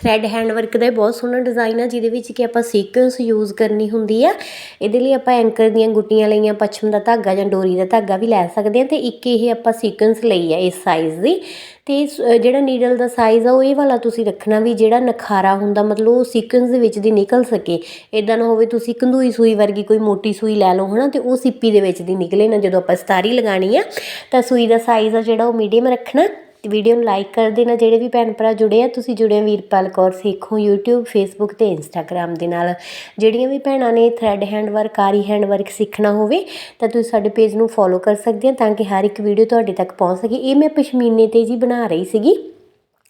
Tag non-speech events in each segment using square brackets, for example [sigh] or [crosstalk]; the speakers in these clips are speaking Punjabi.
ਥ੍ਰੈਡ ਹੈਂਡ ਵਰਕ ਦਾ ਬਹੁਤ ਸੋਹਣਾ ਡਿਜ਼ਾਈਨ ਆ, ਜਿਹਦੇ ਵਿੱਚ ਕਿ ਆਪਾਂ ਸੀਕੁਐਂਸ ਯੂਜ਼ ਕਰਨੀ ਹੁੰਦੀ ਆ। ਇਹਦੇ ਲਈ ਆਪਾਂ ਐਂਕਰ ਦੀਆਂ ਗੁੱਟੀਆਂ ਲਈਆਂ, ਪੱਛਮ ਦਾ ਧਾਗਾ ਜਾਂ ਡੋਰੀ ਦਾ ਧਾਗਾ ਵੀ ਲੈ ਸਕਦੇ ਆ ਤੇ ਇੱਕ ਇਹ ਆਪਾਂ ਸੀਕੁਐਂਸ ਲਈ ਆ ਇਸ ਸਾਈਜ਼ ਦੀ। ਤੇ ਇਸ- ਜਿਹੜਾ ਨੀਡਲ ਦਾ ਸਾਈਜ਼ ਆ, ਉਹ ਇਹ ਵਾਲਾ ਤੁਸੀਂ ਰੱਖਣਾ ਵੀ ਜਿਹੜਾ ਨਖਾਰਾ ਹੁੰਦਾ, ਮਤਲਬ ਉਹ ਸੀਕੁਐਂਸ ਦੇ ਵਿੱਚ ਦੀ ਨਿਕਲ ਸਕੇ। ਇਦਾਂ ਨਾ ਹੋਵੇ ਤੁਸੀਂ ਕੰਦੂਈ ਸੂਈ ਵਰਗੀ ਕੋਈ ਮੋਟੀ ਸੂਈ ਲੈ ਲਓ, ਹਨਾ, ਤੇ ਉਹ ਸਿੱਪੀ ਦੇ ਵਿੱਚ ਦੀ ਨਿਕਲੇ ਨਾ ਜਦੋਂ ਆਪਾਂ ਸਤਾਰੀ ਲਗਾਣੀ ਆ। ਤਾਂ ਸੂਈ ਦਾ ਸਾਈਜ਼ ਆ ਜਿਹੜਾ, ਉਹ ਮੀਡੀਅਮ ਰੱਖਣਾ। ਵੀਡੀਓ ਨੂੰ ਲਾਈਕ ਕਰ ਦੇਣਾ। ਜਿਹੜੇ ਵੀ ਭੈਣ ਭਰਾ ਜੁੜੇ ਆ, ਤੁਸੀਂ ਜੁੜੇ ਹੋ ਵੀਰਪਾਲ ਕੌਰ ਸੇਖੋਂ YouTube, Facebook ਤੇ Instagram ਦੇ ਨਾਲ। ਜਿਹੜੀਆਂ ਵੀ ਭੈਣਾਂ ਨੇ ਥ੍ਰੈਡ ਹੈਂਡ ਵਰਕ ਆਰੀ ਹੈਂਡ ਵਰਕ ਸਿੱਖਣਾ ਹੋਵੇ, ਤਾਂ ਤੁਸੀਂ ਸਾਡੇ ਪੇਜ ਨੂੰ ਫੋਲੋ ਕਰ ਸਕਦੇ ਆ, ਤਾਂ ਕਿ ਹਰ ਇੱਕ ਵੀਡੀਓ ਤੁਹਾਡੇ ਤੱਕ ਪਹੁੰਚ ਸਕੇ। ਇਹ ਮੈਂ ਪਸ਼ਮੀਨੇ ਤੇ ਜੀ ਬਣਾ ਰਹੀ ਸੀਗੀ।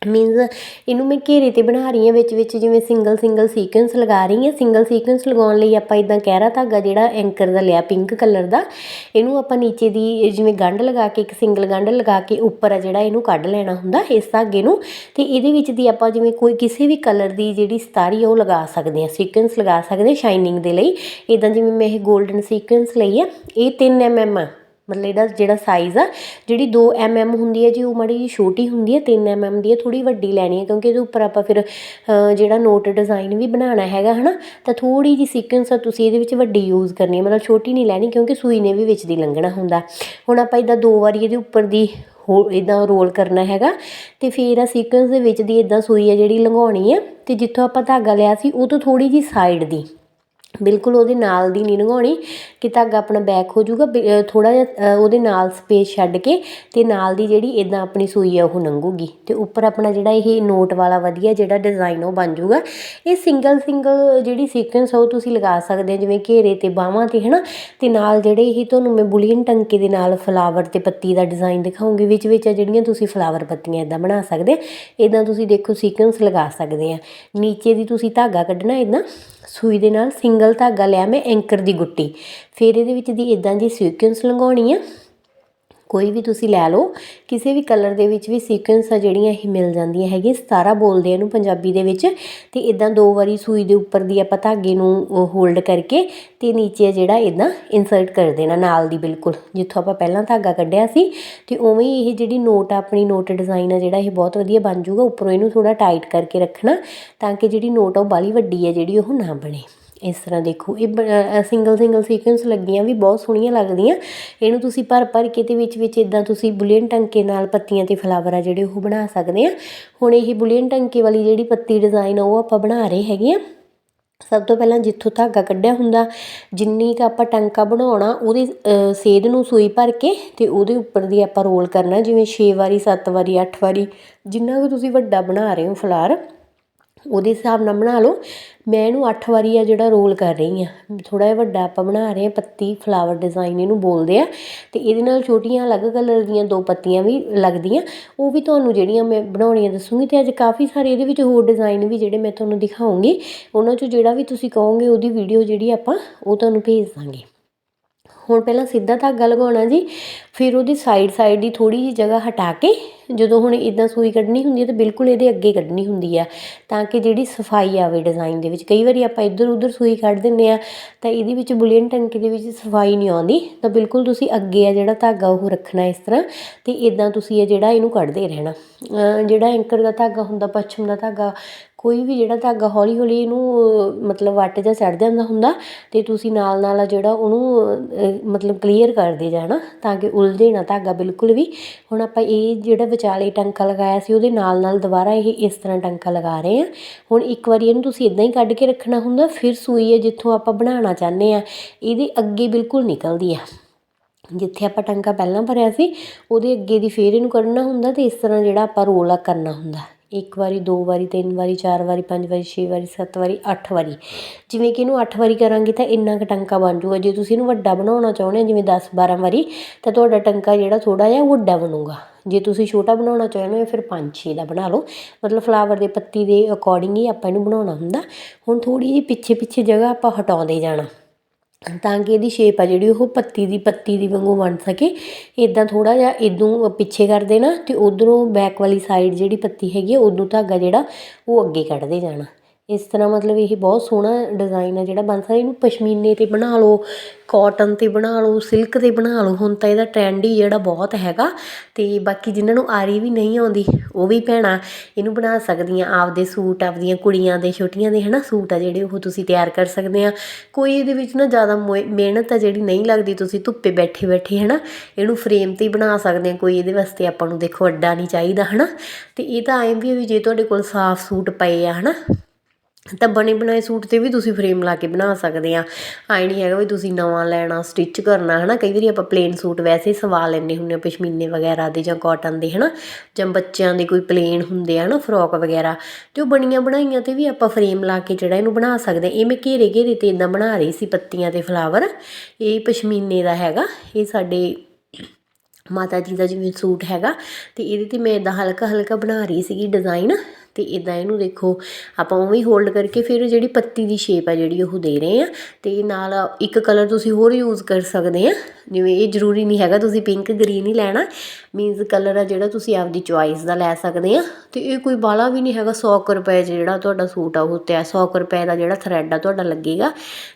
ਮੀਨਸ ਇਹਨੂੰ ਮੈਂ ਘੇਰੇ ਤੇ ਬਣਾ ਰਹੀ ਹਾਂ ਵਿੱਚ ਵਿੱਚ ਜਿਵੇਂ ਸਿੰਗਲ ਸਿੰਗਲ ਸੀਕੁਐਂਸ ਲਗਾ ਰਹੀ ਹਾਂ। ਸਿੰਗਲ ਸੀਕੁਐਂਸ ਲਗਾਉਣ ਲਈ ਆਪਾਂ ਇੱਦਾਂ ਕਹਿਰਾ ਧਾਗਾ ਜਿਹੜਾ ਐਂਕਰ ਦਾ ਲਿਆ ਪਿੰਕ ਕਲਰ ਦਾ। ਇਹਨੂੰ ਆਪਾਂ ਨੀਚੇ ਦੀ ਜਿਵੇਂ ਗੰਢ ਲਗਾ ਕੇ, ਇੱਕ ਸਿੰਗਲ ਗੰਢ ਲਗਾ ਕੇ ਉੱਪਰ ਆ ਜਿਹੜਾ ਇਹਨੂੰ ਕੱਢ ਲੈਣਾ ਹੁੰਦਾ, ਇਸ ਧਾਗੇ ਨੂੰ। ਤੇ ਇਹਦੇ ਵਿੱਚ ਦੀ ਆਪਾਂ ਜਿਵੇਂ ਕੋਈ ਕਿਸੇ ਵੀ ਕਲਰ ਦੀ ਜਿਹੜੀ ਸਤਾਰੀ ਆ, ਉਹ ਲਗਾ ਸਕਦੇ ਹਾਂ ਸੀਕੁਐਂਸ ਲਗਾ ਸਕਦੇ ਸ਼ਾਈਨਿੰਗ ਦੇ ਲਈ। ਇਦਾਂ ਜਿਵੇਂ ਮੈਂ ਇਹ 골ਡਨ ਸੀਕੁਐਂਸ ਲਈ ਆ, ਇਹ 3 mm ਆ। ਮਤਲਬ ਇਹਦਾ ਜਿਹੜਾ ਸਾਈਜ਼ ਆ, ਜਿਹੜੀ 2 mm ਹੁੰਦੀ ਹੈ ਜੀ, ਉਹ ਮਾੜੀ ਜਿਹੀ ਛੋਟੀ ਹੁੰਦੀ ਹੈ 3 mm ਦੀ ਹੈ ਥੋੜੀ ਵੱਡੀ ਲੈਣੀ ਹੈ, ਕਿਉਂਕਿ ਇਹਦੇ ਉੱਪਰ ਆਪਾਂ ਫਿਰ ਜਿਹੜਾ ਨੋਟ ਡਿਜ਼ਾਈਨ ਵੀ ਬਣਾਉਣਾ ਹੈਗਾ, ਹਨਾ, ਤਾਂ ਥੋੜੀ ਜਿਹੀ ਸੀਕੁਐਂਸ ਆ ਤੁਸੀਂ ਇਹਦੇ ਵਿੱਚ ਵੱਡੀ ਯੂਜ਼ ਕਰਨੀ ਹੈ, ਮਤਲਬ ਛੋਟੀ ਨਹੀਂ ਲੈਣੀ, ਕਿਉਂਕਿ ਸੂਈ ਨੇ ਵੀ ਵਿੱਚ ਦੀ ਲੰਘਣਾ ਹੁੰਦਾ। ਹੁਣ ਆਪਾਂ ਇਦਾਂ ਦੋ ਵਾਰੀ ਇਹਦੇ ਉੱਪਰ ਦੀ ਹੋ ਇਦਾਂ ਰੋਲ ਕਰਨਾ ਹੈਗਾ, ਤੇ ਫਿਰ ਆ ਸੀਕੁਐਂਸ ਦੇ ਵਿੱਚ ਦੀ ਇਦਾਂ ਸੂਈ ਆ ਜਿਹੜੀ ਲੰਘਾਉਣੀ ਆ ਤੇ ਜਿੱਥੋਂ ਆਪਾਂ ਧਾਗਾ ਲਿਆ ਸੀ, ਉਹ ਤੋਂ ਥੋੜੀ ਜਿਹੀ ਸਾਈਡ ਦੀ। ਬਿਲਕੁਲ ਉਹਦੇ ਨਾਲ ਦੀ ਨਹੀਂ ਲੰਘਾਉਣੀ, ਕਿ ਧਾਗਾ ਆਪਣਾ ਬੈਕ ਹੋ ਜਾਊਗਾ ਥੋੜ੍ਹਾ ਜਿਹਾ ਉਹਦੇ ਨਾਲ ਸਪੇਸ ਛੱਡ ਕੇ ਅਤੇ ਨਾਲ ਦੀ ਜਿਹੜੀ ਇੱਦਾਂ ਆਪਣੀ ਸੂਈ ਆ, ਉਹ ਲੰਘੂਗੀ। ਅਤੇ ਉੱਪਰ ਆਪਣਾ ਜਿਹੜਾ ਇਹ ਨੋਟ ਵਾਲਾ ਵਧੀਆ ਜਿਹੜਾ ਡਿਜ਼ਾਈਨ ਉਹ ਬਣ ਜਾਊਗਾ। ਇਹ ਸਿੰਗਲ ਸਿੰਗਲ ਜਿਹੜੀ ਸੀਕੁਐਂਸ ਆ, ਉਹ ਤੁਸੀਂ ਲਗਾ ਸਕਦੇ ਜਿਵੇਂ ਘੇਰੇ ਅਤੇ ਬਾਹਾਂ ਤੇ ਹੈ ਨਾ ਅਤੇ ਨਾਲ ਜਿਹੜੇ ਇਹ ਤੁਹਾਨੂੰ ਮੈਂ ਬੁਲੀਅਨ ਟੰਕੇ ਦੇ ਨਾਲ ਫਲਾਵਰ ਅਤੇ ਪੱਤੀ ਦਾ ਡਿਜ਼ਾਈਨ ਦਿਖਾਉਂਗੀ, ਵਿੱਚ ਵਿੱਚ ਆ ਜਿਹੜੀਆਂ ਤੁਸੀਂ ਫਲਾਵਰ ਪੱਤੀਆਂ ਇੱਦਾਂ ਬਣਾ ਸਕਦੇ ਇੱਦਾਂ ਤੁਸੀਂ ਦੇਖੋ ਸੀਕੁਐਂਸ ਲਗਾ ਸਕਦੇ ਆ। ਨੀਚੇ ਦੀ ਤੁਸੀਂ ਧਾਗਾ ਕੱਢਣਾ ਇੱਦਾਂ ਸੂਈ ਦੇ ਨਾਲ ਸਿੰਗ ਸਿੰਗਲ ਧਾਗਾ ਲਿਆ ਮੈਂ ਐਂਕਰ ਦੀ ਗੁੱਟੀ। ਫਿਰ ਇਹਦੇ ਵਿੱਚ ਦੀ ਇਦਾਂ ਦੀ ਸੀਕੁਐਂਸ ਲੰਗਾਉਣੀ ਆ। ਕੋਈ ਵੀ ਤੁਸੀਂ ਲੈ ਲਓ, ਕਿਸੇ ਵੀ ਕਲਰ ਦੇ ਵਿੱਚ ਵੀ ਸੀਕੁਐਂਸ ਆ ਜਿਹੜੀਆਂ ਇਹ ਮਿਲ ਜਾਂਦੀਆਂ ਹੈਗੀਆਂ 17 ਬੋਲਦੇ ਇਹਨੂੰ ਪੰਜਾਬੀ ਦੇ ਵਿੱਚ। ਤੇ ਇਦਾਂ ਦੋ ਵਾਰੀ ਸੂਈ ਦੇ ਉੱਪਰ ਦੀ ਆਪਾਂ ਧਾਗੇ ਨੂੰ ਹੋਲਡ ਕਰਕੇ ਤੇ ਨੀਚੇ ਜਿਹੜਾ ਇਦਾਂ ਇਨਸਰਟ ਕਰ ਦੇਣਾ, ਨਾਲ ਦੀ ਬਿਲਕੁਲ। ਜਿੱਥੋਂ ਆਪਾਂ ਪਹਿਲਾਂ ਧਾਗਾ ਕੱਢਿਆ ਸੀ ਤੇ ਉਵੇਂ ਹੀ ਇਹ ਜਿਹੜੀ ਨੋਟ ਆ, ਆਪਣੀ ਨੋਟ ਡਿਜ਼ਾਈਨ ਆ ਜਿਹੜਾ ਇਹ ਬਹੁਤ ਵਧੀਆ ਬਣ ਜਾਊਗਾ, ਉੱਪਰੋਂ ਇਹਨੂੰ ਥੋੜਾ ਟਾਈਟ ਕਰਕੇ ਰੱਖਣਾ ਤਾਂ ਕਿ ਜਿਹੜੀ ਨੋਟ ਆ ਉਹ ਬਾਲੀ ਵੱਡੀ ਹੈ ਜਿਹੜੀ ਉਹ ਨਾ ਬਣੇ। ਇਸ ਤਰ੍ਹਾਂ ਦੇਖੋ। ਇਹ ਸਿੰਗਲ ਸਿੰਗਲ ਸੀਕੁਐਂਸ ਲੱਗੀਆਂ ਵੀ ਬਹੁਤ ਸੋਹਣੀਆਂ ਲੱਗਦੀਆਂ। ਇਹਨੂੰ ਤੁਸੀਂ ਭਰ ਭਰ ਕੇ ਤੇ ਵਿੱਚ ਵਿੱਚ ਇਦਾਂ ਤੁਸੀਂ ਬੁਲੀਅਨ ਟੰਕੇ ਨਾਲ ਪੱਤੀਆਂ ਤੇ ਫਲਾਵਰ ਆ ਜਿਹੜੇ ਉਹ ਬਣਾ ਸਕਦੇ ਆ। ਹੁਣ ਇਹ ਬੁਲੀਅਨ ਟੰਕੇ ਵਾਲੀ ਜਿਹੜੀ ਪੱਤੀ ਡਿਜ਼ਾਈਨ ਆ, ਉਹ ਆਪਾਂ ਬਣਾ ਰਹੇ ਹੈਗੇ ਆ। ਸਭ ਤੋਂ ਪਹਿਲਾਂ ਜਿੱਥੋਂ ਧਾਗਾ ਕੱਢਿਆ ਹੁੰਦਾ, ਜਿੰਨੀ ਕ ਆਪਾਂ ਟੰਕਾ ਬਣਾਉਣਾ, ਉਹਦੀ ਸੇਧ ਨੂੰ ਸੂਈ ਭਰ ਕੇ ਤੇ ਉਹਦੇ ਉੱਪਰ ਦੀ ਆਪਾਂ ਰੋਲ ਕਰਨਾ, ਜਿਵੇਂ 6 ਵਾਰੀ 7 ਵਾਰੀ 8 ਵਾਰੀ, ਜਿੰਨਾ ਕੁ ਤੁਸੀਂ ਵੱਡਾ ਬਣਾ ਰਹੇ ਹੋ ਫਲਾਰ ਉਹਦੇ ਹਿਸਾਬ ਨਾਲ ਬਣਾ ਲਓ। ਮੈਂ ਇਹਨੂੰ ਅੱਠ ਵਾਰੀ ਆ ਜਿਹੜਾ ਰੋਲ ਕਰ ਰਹੀ ਆ ਥੋੜਾ ਜਿਹਾ ਵੱਡਾ ਆਪਾਂ ਬਣਾ ਰਹੇ ਆ ਪੱਤੀ ਫਲਾਵਰ ਡਿਜ਼ਾਈਨ ਇਹਨੂੰ ਬੋਲਦੇ ਆ। ਤੇ ਇਹਦੇ ਨਾਲ ਛੋਟੀਆਂ ਅਲੱਗ ਕਲਰ ਦੀਆਂ ਦੋ ਪੱਤੀਆਂ ਵੀ ਲੱਗਦੀਆਂ। ਉਹ ਵੀ ਤੁਹਾਨੂੰ ਜਿਹੜੀਆਂ ਮੈਂ ਬਣਾਉਣੀਆਂ ਦੱਸੂਗੀ। ਤੇ ਅੱਜ ਕਾਫੀ ਸਾਰੇ ਇਹਦੇ ਵਿੱਚ ਹੋਰ ਡਿਜ਼ਾਈਨ ਵੀ ਜਿਹੜੇ ਮੈਂ ਤੁਹਾਨੂੰ ਦਿਖਾਉਂਗੀ। ਉਹਨਾਂ ਚੋਂ ਜਿਹੜਾ ਵੀ ਤੁਸੀਂ ਕਹੋਗੇ, ਉਹਦੀ ਵੀਡੀਓ ਜਿਹੜੀ ਆਪਾਂ ਉਹ ਤੁਹਾਨੂੰ ਭੇਜ ਦਾਂਗੇ। ਹੁਣ ਪਹਿਲਾਂ ਸਿੱਧਾ ਧਾਗਾ ਲਗਾਉਣਾ ਜੀ। ਫਿਰ ਉਹਦੀ ਸਾਈਡ ਸਾਈਡ ਦੀ ਥੋੜੀ ਜਿਹੀ ਜਗ੍ਹਾ ਹਟਾ ਕੇ ਜਦੋਂ ਹੁਣ ਇੱਦਾਂ ਸੂਈ ਕੱਢਣੀ ਹੁੰਦੀ ਹੈ ਤਾਂ ਬਿਲਕੁਲ ਇਹਦੇ ਅੱਗੇ ਕੱਢਣੀ ਹੁੰਦੀ ਆ, ਤਾਂ ਕਿ ਜਿਹੜੀ ਸਫ਼ਾਈ ਆਵੇ ਡਿਜ਼ਾਈਨ ਦੇ ਵਿੱਚ। ਕਈ ਵਾਰੀ ਆਪਾਂ ਇੱਧਰ ਉੱਧਰ ਸੂਈ ਕੱਢ ਦਿੰਦੇ ਆ, ਤਾਂ ਇਹਦੇ ਵਿੱਚ ਬੁਲੀਅਨ ਟੰਕੀ ਦੇ ਵਿੱਚ ਸਫ਼ਾਈ ਨਹੀਂ ਆਉਂਦੀ, ਤਾਂ ਬਿਲਕੁਲ ਤੁਸੀਂ ਅੱਗੇ ਆ ਜਿਹੜਾ ਧਾਗਾ ਉਹ ਰੱਖਣਾ ਇਸ ਤਰ੍ਹਾਂ, ਤੇ ਇਦਾਂ ਤੁਸੀਂ ਇਹ ਜਿਹੜਾ ਇਹਨੂੰ ਕੱਢਦੇ ਰਹਿਣਾ। ਜਿਹੜਾ ਐਂਕਰ ਦਾ ਧਾਗਾ ਹੁੰਦਾ, ਪੱਛਮ ਦਾ ਧਾਗਾ ਕੋਈ ਵੀ ਜਿਹੜਾ ਧਾਗਾ ਹੌਲੀ ਹੌਲੀ ਇਹਨੂੰ, ਮਤਲਬ ਵੱਟ ਜਾਂ ਚੜ ਜਾਂਦਾ ਹੁੰਦਾ ਅਤੇ ਤੁਸੀਂ ਨਾਲ ਨਾਲ ਆ ਜਿਹੜਾ ਉਹਨੂੰ ਮਤਲਬ ਕਲੀਅਰ ਕਰਦੇ ਜਾਣਾ, ਤਾਂ ਕਿ ਉਲਝੇ ਨਾ ਧਾਗਾ ਬਿਲਕੁਲ ਵੀ। ਹੁਣ ਆਪਾਂ ਇਹ ਜਿਹੜਾ ਵਿਚਾਲੇ ਟਾਂਕਾ ਲਗਾਇਆ ਸੀ, ਉਹਦੇ ਨਾਲ ਨਾਲ ਦੁਬਾਰਾ ਇਹ ਇਸ ਤਰ੍ਹਾਂ ਟਾਂਕਾ ਲਗਾ ਰਹੇ ਹਾਂ। ਹੁਣ ਇੱਕ ਵਾਰੀ ਇਹਨੂੰ ਤੁਸੀਂ ਇੱਦਾਂ ਹੀ ਕੱਢ ਕੇ ਰੱਖਣਾ ਹੁੰਦਾ, ਫਿਰ ਸੂਈ ਹੈ ਜਿੱਥੋਂ ਆਪਾਂ ਬਣਾਉਣਾ ਚਾਹੁੰਦੇ ਹਾਂ, ਇਹਦੇ ਅੱਗੇ ਬਿਲਕੁਲ ਨਿਕਲਦੀ ਆ। ਜਿੱਥੇ ਆਪਾਂ ਟਾਂਕਾ ਪਹਿਲਾਂ ਭਰਿਆ ਸੀ, ਉਹਦੇ ਅੱਗੇ ਦੀ ਫੇਰ ਇਹਨੂੰ ਕੱਢਣਾ ਹੁੰਦਾ, ਤੇ ਇਸ ਤਰ੍ਹਾਂ ਜਿਹੜਾ ਆਪਾਂ ਰੋਲ ਆ ਕਰਨਾ ਹੁੰਦਾ। ਇੱਕ ਵਾਰੀ, ਦੋ ਵਾਰੀ, ਤਿੰਨ ਵਾਰੀ, ਚਾਰ ਵਾਰੀ, ਪੰਜ ਵਾਰੀ, ਛੇ ਵਾਰੀ, ਸੱਤ ਵਾਰੀ, ਅੱਠ ਵਾਰੀ। ਜਿਵੇਂ ਕਿ ਇਹਨੂੰ ਅੱਠ ਵਾਰੀ ਕਰਾਂਗੇ ਤਾਂ ਇੰਨਾ ਕੁ ਟੰਕਾ ਬਣ ਜੂਗਾ ਜੇ ਤੁਸੀਂ ਇਹਨੂੰ ਵੱਡਾ ਬਣਾਉਣਾ ਚਾਹੁੰਦੇ ਹੋ, ਜਿਵੇਂ 10 12 ਵਾਰੀ, ਤਾਂ ਤੁਹਾਡਾ ਟੰਕਾ ਜਿਹੜਾ ਥੋੜਾ ਜਿਹਾ ਵੱਡਾ ਬਣੂਗਾ। ਜੇ ਤੁਸੀਂ ਛੋਟਾ ਬਣਾਉਣਾ ਚਾਹੁੰਦੇ ਹੋ, ਫਿਰ 5-6 ਦਾ ਬਣਾ ਲਓ। ਮਤਲਬ ਫਲਾਵਰ ਦੇ ਪੱਤੀ ਦੇ ਅਕੋਰਡਿੰਗ ਹੀ ਆਪਾਂ ਇਹਨੂੰ ਬਣਾਉਣਾ ਹੁੰਦਾ। ਹੁਣ ਥੋੜੀ ਜਿਹੀ ਪਿੱਛੇ ਪਿੱਛੇ ਜਗ੍ਹਾ ਆਪਾਂ ਹਟਾਉਂਦੇ ਜਾਣਾ। ਤਾਂ ਕਿ ਇਹਦੀ ਸ਼ੇਪ ਆ ਜਿਹੜੀ ਉਹ ਪੱਤੀ ਦੀ ਪੱਤੀ ਦੀ ਵਾਂਗੂ ਬਣ ਸਕੇ। ਇੱਦਾਂ ਥੋੜ੍ਹਾ ਜਿਹਾ ਇੱਦੋਂ ਪਿੱਛੇ ਕਰ ਦੇਣਾ ਅਤੇ ਉੱਧਰੋਂ ਬੈਕ ਵਾਲੀ ਸਾਈਡ ਜਿਹੜੀ ਪੱਤੀ ਹੈਗੀ ਆ ਉਦੋਂ ਧਾਗਾ ਜਿਹੜਾ, ਉਹ ਅੱਗੇ ਕੱਢਦੇ ਜਾਣਾ। ਇਸ ਤਰ੍ਹਾਂ ਮਤਲਬ ਇਹ ਬਹੁਤ ਸੋਹਣਾ ਡਿਜ਼ਾਇਨ ਆ ਜਿਹੜਾ ਬਣ ਸਕਦਾ ਇਹਨੂੰ ਪਸ਼ਮੀਨੇ 'ਤੇ ਬਣਾ ਲਓ ਕੋਟਨ 'ਤੇ ਬਣਾ ਲਓ ਸਿਲਕ 'ਤੇ ਬਣਾ ਲਓ, ਹੁਣ ਤਾਂ ਇਹਦਾ ਟਰੈਂਡ ਹੀ ਜਿਹੜਾ ਬਹੁਤ ਹੈਗਾ। ਅਤੇ ਬਾਕੀ ਜਿਹਨਾਂ ਨੂੰ ਆਰੀ ਵੀ ਨਹੀਂ ਆਉਂਦੀ, ਉਹ ਵੀ ਭੈਣਾਂ ਇਹਨੂੰ ਬਣਾ ਸਕਦੀਆਂ, ਆਪਦੇ ਸੂਟ, ਆਪਦੀਆਂ ਕੁੜੀਆਂ ਦੇ, ਛੋਟੀਆਂ ਦੇ ਹੈ ਨਾ ਸੂਟ ਆ ਜਿਹੜੇ ਉਹ ਤੁਸੀਂ ਤਿਆਰ ਕਰ ਸਕਦੇ ਆ। ਕੋਈ ਇਹਦੇ ਵਿੱਚ ਨਾ ਜ਼ਿਆਦਾ ਮੋਏ ਮਿਹਨਤ ਆ ਜਿਹੜੀ ਨਹੀਂ ਲੱਗਦੀ, ਤੁਸੀਂ ਧੁੱਪੇ ਬੈਠੇ ਬੈਠੇ ਹੈ ਨਾ ਇਹਨੂੰ ਫਰੇਮ 'ਤੇ ਹੀ ਬਣਾ ਸਕਦੇ ਆ, ਕੋਈ ਇਹਦੇ ਵਾਸਤੇ ਆਪਾਂ ਨੂੰ ਦੇਖੋ ਅੱਡਾ ਨਹੀਂ ਚਾਹੀਦਾ ਹੈ ਨਾ ਅਤੇ ਇਹ ਤਾਂ ਐਂ ਵੀ ਜੇ ਤੁਹਾਡੇ ਕੋਲ ਸਾਫ਼ ਸੂਟ ਪਏ ਆ ਹੈ ਨਾ ਤਾਂ ਬਣੇ ਬਣਾਏ ਸੂਟ 'ਤੇ ਵੀ ਤੁਸੀਂ ਫਰੇਮ ਲਾ ਕੇ ਬਣਾ ਸਕਦੇ ਆ। ਆਏ ਨਹੀਂ ਹੈਗਾ ਵੀ ਤੁਸੀਂ ਨਵਾਂ ਲੈਣਾ ਸਟਿਚ ਕਰਨਾ ਹੈ ਨਾ ਕਈ ਵਾਰੀ ਆਪਾਂ ਪਲੇਨ ਸੂਟ ਵੈਸੇ ਸਵਾ ਲੈਂਦੇ ਹੁੰਦੇ ਆ ਪਸ਼ਮੀਨੇ ਵਗੈਰਾ ਦੇ ਜਾਂ ਕਾਟਨ ਦੇ ਹੈ ਨਾ ਜਾਂ ਬੱਚਿਆਂ ਦੇ ਕੋਈ ਪਲੇਨ ਹੁੰਦੇ ਆ ਨਾ ਫਰੋਕ ਵਗੈਰਾ। ਤੇ ਉਹ ਬਣੀਆਂ ਬਣਾਈਆਂ 'ਤੇ ਵੀ ਆਪਾਂ ਫਰੇਮ ਲਾ ਕੇ ਜਿਹੜਾ ਇਹਨੂੰ ਬਣਾ ਸਕਦੇ ਇਹ ਮੈਂ ਘੇਰੇ ਘੇਰੇ 'ਤੇ ਇਦਾਂ ਬਣਾ ਰਹੀ ਸੀ ਪੱਤੀਆਂ ਤੇ ਫਲਾਵਰ ਇਹ ਪਸ਼ਮੀਨੇ ਦਾ ਹੈਗਾ। ਇਹ ਸਾਡੇ ਮਾਤਾ ਜੀ ਦਾ ਜਿਵੇਂ ਸੂਟ ਹੈਗਾ। ਤੇ ਇਹਦੇ ਤੇ ਮੈਂ ਇਦਾਂ ਹਲਕਾ ਹਲਕਾ ਬਣਾ ਰਹੀ ਸੀਗੀ ਡਿਜ਼ਾਈਨ ਤੇ ਇਦਾਂ ਇਹਨੂੰ ਦੇਖੋ, ਆਪਾਂ ਉਵੇਂ ਹੀ ਹੋਲਡ ਕਰਕੇ ਫਿਰ ਜਿਹੜੀ ਪੱਤੀ ਦੀ ਸ਼ੇਪ ਆ ਜਿਹੜੀ ਉਹ ਦੇ ਰਹੇ ਆ ਤੇ ਨਾਲ ਇੱਕ ਕਲਰ ਤੁਸੀਂ ਹੋਰ ਯੂਜ਼ ਕਰ ਸਕਦੇ ਆ ਜਿਵੇਂ ਇਹ ਜ਼ਰੂਰੀ ਨਹੀਂ ਹੈਗਾ ਤੁਸੀਂ ਪਿੰਕ ਗ੍ਰੀਨ ਹੀ ਲੈਣਾ ਮੀਨਸ ਕਲਰ ਆ ਜਿਹੜਾ ਤੁਸੀਂ ਆਪਦੀ ਚੁਆਇਸ ਦਾ ਲੈ ਸਕਦੇ ਆ ਤੇ ਇਹ ਕੋਈ ਬਾਲਾ ਵੀ ਨਹੀਂ ਹੈਗਾ 100 ਰੁਪਏ ਜਿਹੜਾ ਤੁਹਾਡਾ ਸੂਟ ਆ ਉਹ ਤੇ 100 ਰੁਪਏ ਦਾ ਜਿਹੜਾ ਥਰੈਡ ਆ ਤੁਹਾਡਾ ਲੱਗੇਗਾ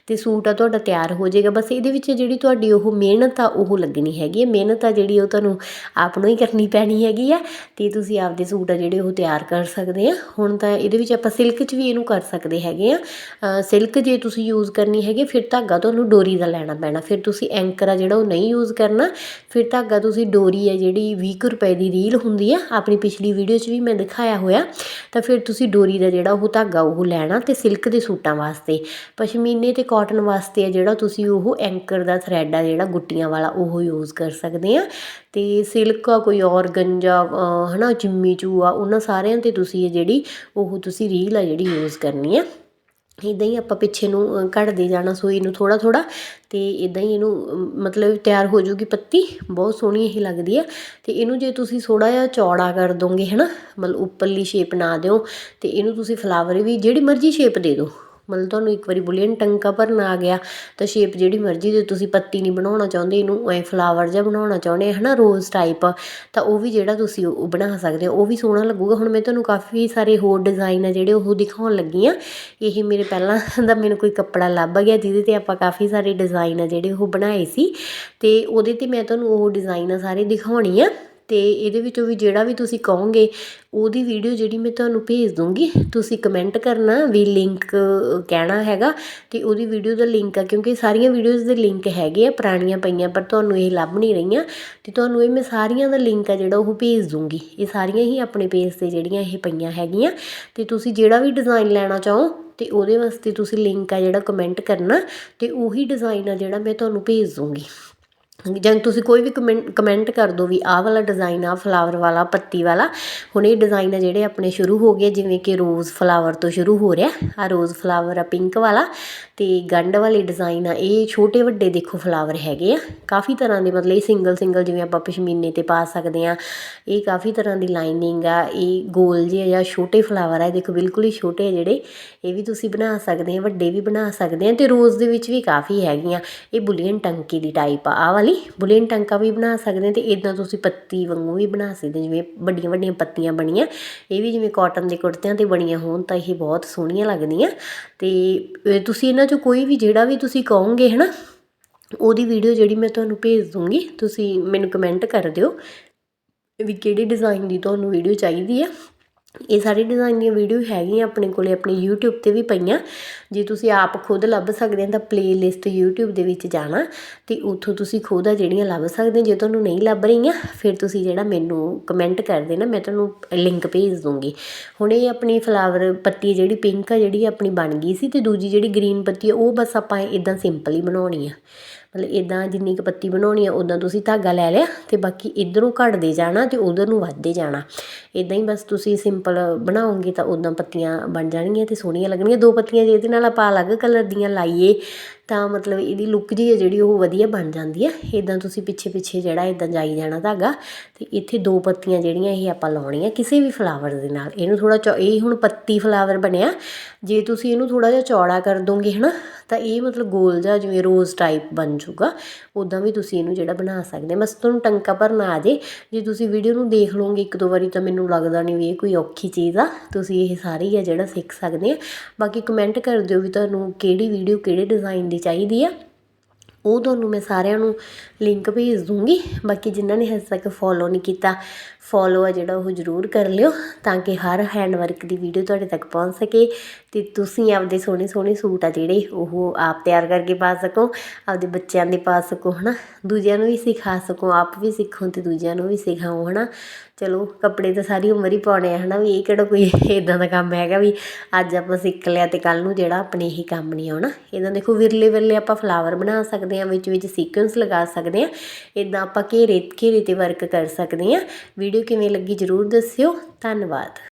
ਤੇ ਸੂਟ ਆ ਤੁਹਾਡਾ ਤਿਆਰ ਹੋ ਜਾਏਗਾ, ਬਸ ਇਹਦੇ ਵਿੱਚ ਜਿਹੜੀ ਤੁਹਾਡੀ ਉਹ ਮਿਹਨਤ ਆ ਉਹ ਲੱਗਣੀ ਹੈਗੀ ਹੈ, ਮਿਹਨਤ ਆ ਜਿਹੜੀ ਉਹ ਤੁਹਾਨੂੰ ਆਪ ਨੂੰ ਹੀ ਕਰਨੀ ਪੈਣੀ ਹੈਗੀ ਆ ਤੇ ਤੁਸੀਂ ਆਪਦੇ ਸੂਟ ਆ ਜਿਹੜੇ ਉਹ ਤਿਆਰ ਕਰ ਸਕਦੇ ਆ ਹੁਣ ਤਾਂ ਇਹਦੇ ਵਿੱਚ ਆਪਾਂ ਸਿਲਕ 'ਚ ਵੀ ਇਹਨੂੰ ਕਰ ਸਕਦੇ ਹੈਗੇ ਆ। ਸਿਲਕ ਜੇ ਤੁਸੀਂ ਯੂਜ਼ ਕਰਨੀ ਹੈਗੀ, ਫਿਰ ਧਾਗਾ ਤੁਹਾਨੂੰ ਡੋਰੀ ਦਾ ਲੈਣਾ ਪੈਣਾ। ਫਿਰ ਤੁਸੀਂ ਐਂਕਰ ਆ ਜਿਹੜਾ ਉਹ ਨਹੀਂ ਯੂਜ਼ ਕਰਨਾ। ਫਿਰ ਧਾਗਾ ਤੁਸੀਂ ਡੋਰੀ ਹੈ ਜਿਹੜੀ 20 ਰੁਪਏ ਦੀ ਰੀਲ ਹੁੰਦੀ ਆ, ਆਪਣੀ ਪਿਛਲੀ ਵੀਡੀਓ 'ਚ ਵੀ ਮੈਂ ਦਿਖਾਇਆ ਹੋਇਆ। ਤਾਂ ਫਿਰ ਤੁਸੀਂ ਡੋਰੀ ਦਾ ਜਿਹੜਾ ਉਹ ਧਾਗਾ ਉਹ ਲੈਣਾ ਤੇ ਸਿਲਕ ਦੇ ਸੂਟਾਂ ਵਾਸਤੇ। ਪਸ਼ਮੀਨੇ ਤੇ ਕਾਟਨ ਵਾਸਤੇ ਆ ਜਿਹੜਾ ਤੁਸੀਂ ਉਹ ਐਂਕਰ ਦਾ ਥਰੈਡ ਆ ਜਿਹੜਾ ਗੁੱਟੀਆਂ ਵਾਲਾ, ਉਹ ਯੂਜ਼ ਕਰ ਸਕਦੇ ਆ। ਅਤੇ ਸਿਲਕ ਆ, ਕੋਈ ਔਰਗੰਜਾ ਹਨਾ ਜਿੰਮੀ ਚੂ ਆ, ਉਹਨਾਂ ਸਾਰਿਆਂ ਤੇ ਤੁਸੀਂ ਇਹ ਜਿਹੜੀ, ਉਹ ਤੁਸੀਂ ਰੀਲ ਆ ਜਿਹੜੀ ਯੂਜ਼ ਕਰਨੀ ਆ। ਇੱਦਾਂ ਹੀ ਆਪਾਂ ਪਿੱਛੇ ਨੂੰ ਕੱਢਦੇ ਜਾਣਾ ਸੂਈ ਨੂੰ ਥੋੜ੍ਹਾ ਥੋੜ੍ਹਾ ਅਤੇ ਇੱਦਾਂ ਹੀ ਇਹਨੂੰ ਮਤਲਬ ਤਿਆਰ ਹੋ ਜੂਗੀ ਪੱਤੀ, ਬਹੁਤ ਸੋਹਣੀ ਇਹ ਲੱਗਦੀ ਆ। ਅਤੇ ਇਹਨੂੰ ਜੇ ਤੁਸੀਂ ਥੋੜ੍ਹਾ ਜਿਹਾ ਚੌੜਾ ਕਰ ਦੋਗੇ ਹੈ ਨਾ ਮਤਲਬ ਉੱਪਰਲੀ ਸ਼ੇਪ ਨਾ ਦਿਓ ਅਤੇ ਇਹਨੂੰ ਤੁਸੀਂ ਫਲਾਵਰ ਵੀ, ਜਿਹੜੀ ਮਰਜ਼ੀ ਸ਼ੇਪ ਦੇ ਦਿਓ ਮਤਲਬ ਤੁਹਾਨੂੰ ਇੱਕ ਵਾਰੀ ਬੁਲੀਅਨ ਟੰਕਾ ਭਰਨਾ ਆ ਗਿਆ, ਤਾਂ ਸ਼ੇਪ ਜਿਹੜੀ ਮਰਜ਼ੀ ਦੇ ਤੁਸੀਂ ਪੱਤੀ ਨਹੀਂ ਬਣਾਉਣਾ ਚਾਹੁੰਦੇ, ਇਹਨੂੰ ਐ ਫਲਾਵਰ ਜਿਹਾ ਬਣਾਉਣਾ ਚਾਹੁੰਦੇ, ਹਨਾ ਰੋਜ਼ ਟਾਈਪ ਤਾਂ ਉਹ ਵੀ ਜਿਹੜਾ ਤੁਸੀਂ ਉਹ ਬਣਾ ਸਕਦੇ ਹੋ, ਉਹ ਵੀ ਸੋਹਣਾ ਲੱਗੂਗਾ। ਹੁਣ ਮੈਂ ਤੁਹਾਨੂੰ ਕਾਫੀ ਸਾਰੇ ਹੋਰ ਡਿਜ਼ਾਈਨ ਆ ਜਿਹੜੇ ਉਹ ਦਿਖਾਉਣ ਲੱਗੀ ਆ। ਇਹ ਮੇਰੇ ਪਹਿਲਾਂ ਦਾ ਮੈਨੂੰ ਕੋਈ ਕੱਪੜਾ ਲੱਭ ਗਿਆ, ਜਿਹਦੇ ਤੇ ਆਪਾਂ ਕਾਫੀ ਸਾਰੇ ਡਿਜ਼ਾਈਨ ਆ ਜਿਹੜੇ ਉਹ ਬਣਾਏ ਸੀ, ਤੇ ਉਹਦੇ ਤੇ ਮੈਂ ਤੁਹਾਨੂੰ ਉਹ ਡਿਜ਼ਾਈਨ ਆ ਸਾਰੇ ਦਿਖਾਉਣੀ ਆ। ਅਤੇ ਇਹਦੇ ਵਿੱਚੋਂ ਵੀ ਜਿਹੜਾ ਵੀ ਤੁਸੀਂ ਕਹੋਗੇ, ਉਹਦੀ ਵੀਡੀਓ ਜਿਹੜੀ ਮੈਂ ਤੁਹਾਨੂੰ ਭੇਜ ਦੂੰਗੀ, ਤੁਸੀਂ ਕਮੈਂਟ ਕਰਨਾ ਵੀ ਲਿੰਕ ਕਹਿਣਾ ਹੈਗਾ ਅਤੇ ਉਹਦੀ ਵੀਡੀਓ ਦਾ ਲਿੰਕ ਆ, ਕਿਉਂਕਿ ਸਾਰੀਆਂ ਵੀਡੀਓਜ਼ ਦੇ ਲਿੰਕ ਹੈਗੇ ਆ, ਪੁਰਾਣੀਆਂ ਪਈਆਂ, ਪਰ ਤੁਹਾਨੂੰ ਇਹ ਲੱਭ ਨਹੀਂ ਰਹੀਆਂ ਅਤੇ ਤੁਹਾਨੂੰ ਇਹ ਮੈਂ ਸਾਰੀਆਂ ਦਾ ਲਿੰਕ ਆ ਜਿਹੜਾ ਉਹ ਭੇਜ ਦੂੰਗੀ। ਇਹ ਸਾਰੀਆਂ ਹੀ ਆਪਣੇ ਪੇਜ ਤੇ ਜਿਹੜੀਆਂ ਇਹ ਪਈਆਂ ਹੈਗੀਆਂ ਅਤੇ ਤੁਸੀਂ ਜਿਹੜਾ ਵੀ ਡਿਜ਼ਾਈਨ ਲੈਣਾ ਚਾਹੋ ਤੇ ਉਹਦੇ ਵਾਸਤੇ ਤੁਸੀਂ ਲਿੰਕ ਆ ਜਿਹੜਾ ਕਮੈਂਟ ਕਰਨਾ ਤੇ ਉਹੀ ਡਿਜ਼ਾਈਨ ਆ ਜਿਹੜਾ ਮੈਂ ਤੁਹਾਨੂੰ ਭੇਜ ਦੂੰਗੀ। ਜਾਂ ਤੁਸੀਂ ਕੋਈ ਵੀ ਕਮੈਂ ਕਮੈਂਟ ਕਰ ਦਿਓ ਵੀ ਆਹ ਵਾਲਾ ਡਿਜ਼ਾਇਨ ਆ ਫਲਾਵਰ ਵਾਲਾ, ਪੱਤੀ ਵਾਲਾ, ਹੁਣ ਇਹ ਡਿਜ਼ਾਇਨ ਆ ਜਿਹੜੇ ਆਪਣੇ ਸ਼ੁਰੂ ਹੋ ਗਏ, ਜਿਵੇਂ ਕਿ ਰੋਜ਼ ਫਲਾਵਰ ਤੋਂ ਸ਼ੁਰੂ ਹੋ ਰਿਹਾ ਆ ਰੋਜ਼ ਫਲਾਵਰ ਆ ਪਿੰਕ ਵਾਲਾ, ਤੇ ਗੰਢ ਵਾਲੇ ਡਿਜ਼ਾਈਨ ਆ, ਇਹ ਛੋਟੇ ਵੱਡੇ ਦੇਖੋ ਫਲਾਵਰ ਹੈਗੇ ਆ, ਕਾਫੀ ਤਰ੍ਹਾਂ ਦੇ ਮਤਲਬ ਇਹ ਸਿੰਗਲ ਸਿੰਗਲ ਜਿਵੇਂ ਆਪਾਂ ਪਸ਼ਮੀਨੇ ਤੇ ਪਾ ਸਕਦੇ ਆ, ਇਹ ਕਾਫੀ ਤਰ੍ਹਾਂ ਦੀ ਲਾਈਨਿੰਗ ਆ, ਇਹ ਗੋਲ ਜਿਹੇ ਜਾਂ ਛੋਟੇ ਫਲਾਵਰ ਆ ਦੇਖੋ ਬਿਲਕੁਲ ਹੀ ਛੋਟੇ ਆ ਜਿਹੜੇ, ਇਹ ਵੀ ਤੁਸੀਂ ਬਣਾ ਸਕਦੇ ਆ, ਵੱਡੇ ਵੀ ਬਣਾ ਸਕਦੇ ਆ, ਤੇ ਰੋਜ਼ ਦੇ ਵਿੱਚ ਵੀ ਕਾਫੀ ਹੈਗੀਆਂ, ਇਹ ਬੁਲੀਅਨ ਟੰਕੀ ਦੀ ਟਾਈਪ ਆ ਆ ਵਾਲੀ ਬੁਲੇਨ ਟਾਂਕਾ ਵੀ ਬਣਾ ਸਕਦੇ ਤੇ ਇਦਾਂ ਤੁਸੀਂ ਪੱਤੀ ਵਾਂਗੂ ਵੀ ਬਣਾ ਸਕਦੇ ਜਿਵੇਂ ਵੱਡੀਆਂ ਵੱਡੀਆਂ ਪੱਤੀਆਂ ਬਣੀਆਂ। ਇਹ ਵੀ ਜਿਵੇਂ ਕਾਟਨ ਦੇ ਕੁੜਤਿਆਂ ਤੇ ਬਣੀਆਂ ਹੋਣ ਤਾਂ ਇਹ ਬਹੁਤ ਸੋਹਣੀਆਂ ਲੱਗਦੀਆਂ। ਤੇ ਤੁਸੀਂ ਇਹਨਾਂ ਚੋਂ ਕੋਈ ਵੀ ਜਿਹੜਾ ਵੀ ਤੁਸੀਂ ਕਹੋਗੇ, ਹਨਾ, ਉਹਦੀ ਵੀਡੀਓ ਜਿਹੜੀ ਮੈਂ ਤੁਹਾਨੂੰ ਭੇਜ ਦੂੰਗੀ, ਤੁਸੀਂ ਮੈਨੂੰ ਕਮੈਂਟ ਕਰ ਦਿਓ ਵੀ ਕਿਹੜੇ ਡਿਜ਼ਾਈਨ ਦੀ ਤੁਹਾਨੂੰ ਵੀਡੀਓ ਚਾਹੀਦੀ ਆ। ਇਹ ਸਾਰੇ ਡਿਜ਼ਾਈਨ ਦੀਆਂ ਵੀਡੀਓ ਹੈਗੀਆਂ ਆਪਣੇ ਕੋਲੇ, ਆਪਣੇ YouTube ਤੇ ਵੀ ਪਈਆਂ। ਜੇ ਤੁਸੀਂ ਆਪ ਖੁਦ ਲੱਭ ਸਕਦੇ ਹੋ ਤਾਂ ਪਲੇਲਿਸਟ YouTube ਦੇ ਵਿੱਚ ਜਾਣਾ ਤੇ ਉੱਥੋਂ ਤੁਸੀਂ ਖੁਦ ਆ ਜਿਹੜੀਆਂ ਲੱਭ ਸਕਦੇ ਜੇ ਤੁਹਾਨੂੰ ਨਹੀਂ ਲੱਭ ਰਹੀਆਂ, ਫਿਰ ਤੁਸੀਂ ਜਿਹੜਾ ਮੈਨੂੰ ਕਮੈਂਟ ਕਰ ਦੇਣਾ, ਮੈਂ ਤੁਹਾਨੂੰ ਲਿੰਕ ਭੇਜ ਦੂੰਗੀ। ਹੁਣ ਇਹ ਆਪਣੀ ਫਲਾਵਰ ਪੱਤੀ ਜਿਹੜੀ ਪਿੰਕ ਆ, ਜਿਹੜੀ ਆਪਣੀ ਬਣ ਗਈ ਸੀ ਤੇ ਦੂਜੀ ਜਿਹੜੀ ਗ੍ਰੀਨ ਪੱਤੀ ਆ, ਉਹ ਬਸ ਆਪਾਂ ਇਦਾਂ ਸਿੰਪਲ ਹੀ ਬਣਾਉਣੀ ਆ। ਮਤਲਬ ਇੱਦਾਂ ਜਿੰਨੀ ਕੁ ਪੱਤੀ ਬਣਾਉਣੀ ਆ ਉੱਦਾਂ ਤੁਸੀਂ ਧਾਗਾ ਲੈ ਲਿਆ ਅਤੇ ਬਾਕੀ ਇੱਧਰੋਂ ਘਟਦੇ ਜਾਣਾ ਅਤੇ ਉਧਰ ਨੂੰ ਵੱਧਦੇ ਜਾਣਾ। ਇੱਦਾਂ ਹੀ ਬਸ ਤੁਸੀਂ ਸਿੰਪਲ ਬਣਾਓਗੇ ਤਾਂ ਉੱਦਾਂ ਪੱਤੀਆਂ ਬਣ ਜਾਣਗੀਆਂ ਅਤੇ ਸੋਹਣੀਆਂ ਲੱਗਣਗੀਆਂ। ਦੋ ਪੱਤੀਆਂ ਜੇ ਇਹਦੇ ਨਾਲ ਆਪਾਂ ਅਲੱਗ ਕਲਰ ਦੀਆਂ ਲਾਈਏ ਤਾਂ ਮਤਲਬ ਇਹਦੀ ਲੁੱਕ ਜੀ ਹੈ ਜਿਹੜੀ ਉਹ ਵਧੀਆ ਬਣ ਜਾਂਦੀ ਹੈ। ਇਦਾਂ ਤੁਸੀਂ ਪਿੱਛੇ ਪਿੱਛੇ ਜਿਹੜਾ ਇਦਾਂ ਜਾਈ ਜਾਣਾ ਧਾਗਾ, ਤੇ ਇੱਥੇ ਦੋ ਪੱਤੀਆਂ ਜਿਹੜੀਆਂ ਇਹ ਆਪਾਂ ਲਾਉਣੀਆਂ ਕਿਸੇ ਵੀ ਫਲਾਵਰ ਦੇ ਨਾਲ। ਇਹਨੂੰ ਥੋੜਾ ਇਹ ਹੁਣ ਪੱਤੀ ਫਲਾਵਰ ਬਣਿਆ। ਜੇ ਤੁਸੀਂ ਇਹਨੂੰ ਥੋੜਾ ਜਿਹਾ ਚੌੜਾ ਕਰ ਦੋਗੇ ਹਨਾ, ਤਾਂ ਇਹ ਮਤਲਬ ਗੋਲ ਜਿਹਾ ਜਿਵੇਂ ਰੋਜ਼ ਟਾਈਪ ਬਣ ਜਾਊਗਾ। ਉਦਾਂ ਵੀ ਤੁਸੀਂ ਇਹਨੂੰ ਜਿਹੜਾ ਬਣਾ ਸਕਦੇ। ਬਸ ਤੁਹਾਨੂੰ ਟੰਕਾ ਭਰਨਾ ਆ ਜੇ। ਜੇ ਤੁਸੀਂ ਵੀਡੀਓ ਨੂੰ ਦੇਖ ਲਓਗੇ ਇੱਕ ਦੋ ਵਾਰੀ ਤਾਂ ਮੈਨੂੰ ਲੱਗਦਾ ਨਹੀਂ ਵੀ ਇਹ ਕੋਈ ਔਖੀ ਚੀਜ਼ ਆ। ਤੁਸੀਂ ਇਹ ਸਾਰੀ ਆ ਜਿਹੜਾ ਸਿੱਖ ਸਕਦੇ ਆ। ਬਾਕੀ ਕਮੈਂਟ ਕਰ ਦਿਓ ਵੀ ਤੁਹਾਨੂੰ ਕਿਹੜੀ ਵੀਡੀਓ ਕਿਹੜੇ ਡਿਜ਼ਾਈਨ ਦੀ ਚਾਹੀਦੀ ਆ। ਉਹ ਤੁਹਾਨੂੰ ਮੈਂ ਸਾਰਿਆਂ ਨੂੰ ਲਿੰਕ ਭੇਜ ਦੂੰਗੀ। ਬਾਕੀ ਜਿਨ੍ਹਾਂ ਨੇ ਹਜੇ ਤੱਕ ਫੋਲੋ ਨਹੀਂ ਕੀਤਾ ਫੋਲੋ ਆ ਜਿਹੜਾ ਉਹ ਜ਼ਰੂਰ ਕਰ ਲਿਓ ਤਾਂ ਕਿ ਹਰ ਹੈਂਡ ਵਰਕ ਦੀ ਵੀਡੀਓ ਤੁਹਾਡੇ ਤੱਕ ਪਹੁੰਚ ਸਕੇ ਤੇ ਤੁਸੀਂ ਆਪਦੇ ਸੋਹਣੇ ਸੋਹਣੇ ਸੂਟ ਆ ਜਿਹੜੇ ਉਹ ਆਪ ਤਿਆਰ ਕਰਕੇ ਪਾ ਸਕੋ, ਆਪਦੇ ਬੱਚਿਆਂ ਦੇ ਪਾ ਸਕੋ, ਹਨਾ? ਦੂਜਿਆਂ ਨੂੰ ਵੀ ਸਿਖਾ ਸਕੋ, ਆਪ ਵੀ ਸਿੱਖੋ ਤੇ ਦੂਜਿਆਂ ਨੂੰ ਵੀ ਸਿਖਾਓ, ਹਨਾ? ਚਲੋ, ਕੱਪੜੇ ਤਾਂ ਸਾਰੀ ਉਮਰ ਹੀ ਪਾਉਣੇ ਆ, ਹਨਾ? ਵੀ ਇਹ ਕਿਹੜਾ ਕੋਈ [laughs] ਇਦਾਂ ਦਾ ਕੰਮ ਹੈਗਾ ਵੀ ਅੱਜ ਆਪਾਂ ਸਿੱਖ ਲਿਆ ਤੇ ਕੱਲ ਨੂੰ ਜਿਹੜਾ ਆਪਣੇ ਹੀ ਕੰਮ ਨਹੀਂ ਆਉਣਾ। ਇਦਾਂ ਦੇਖੋ, ਵਿਰਲੇ ਵਿਰਲੇ ਆਪਾਂ ਫਲਾਵਰ ਬਣਾ ਸਕਦੇ ਆ, ਵਿੱਚ ਵਿੱਚ ਸੀਕੁਐਂਸ ਲਗਾ ਸਕਦੇ ਆ। ਇਦਾਂ ਆਪਾਂ ਘੇਰੇ ਘੇਰੇ ਤੇ ਵਰਕ ਕਰ ਸਕਦੇ ਆ। ਵੀਡੀਓ ਕਿਵੇਂ ਲੱਗੀ ਜਰੂਰ ਦੱਸਿਓ। ਧੰਨਵਾਦ।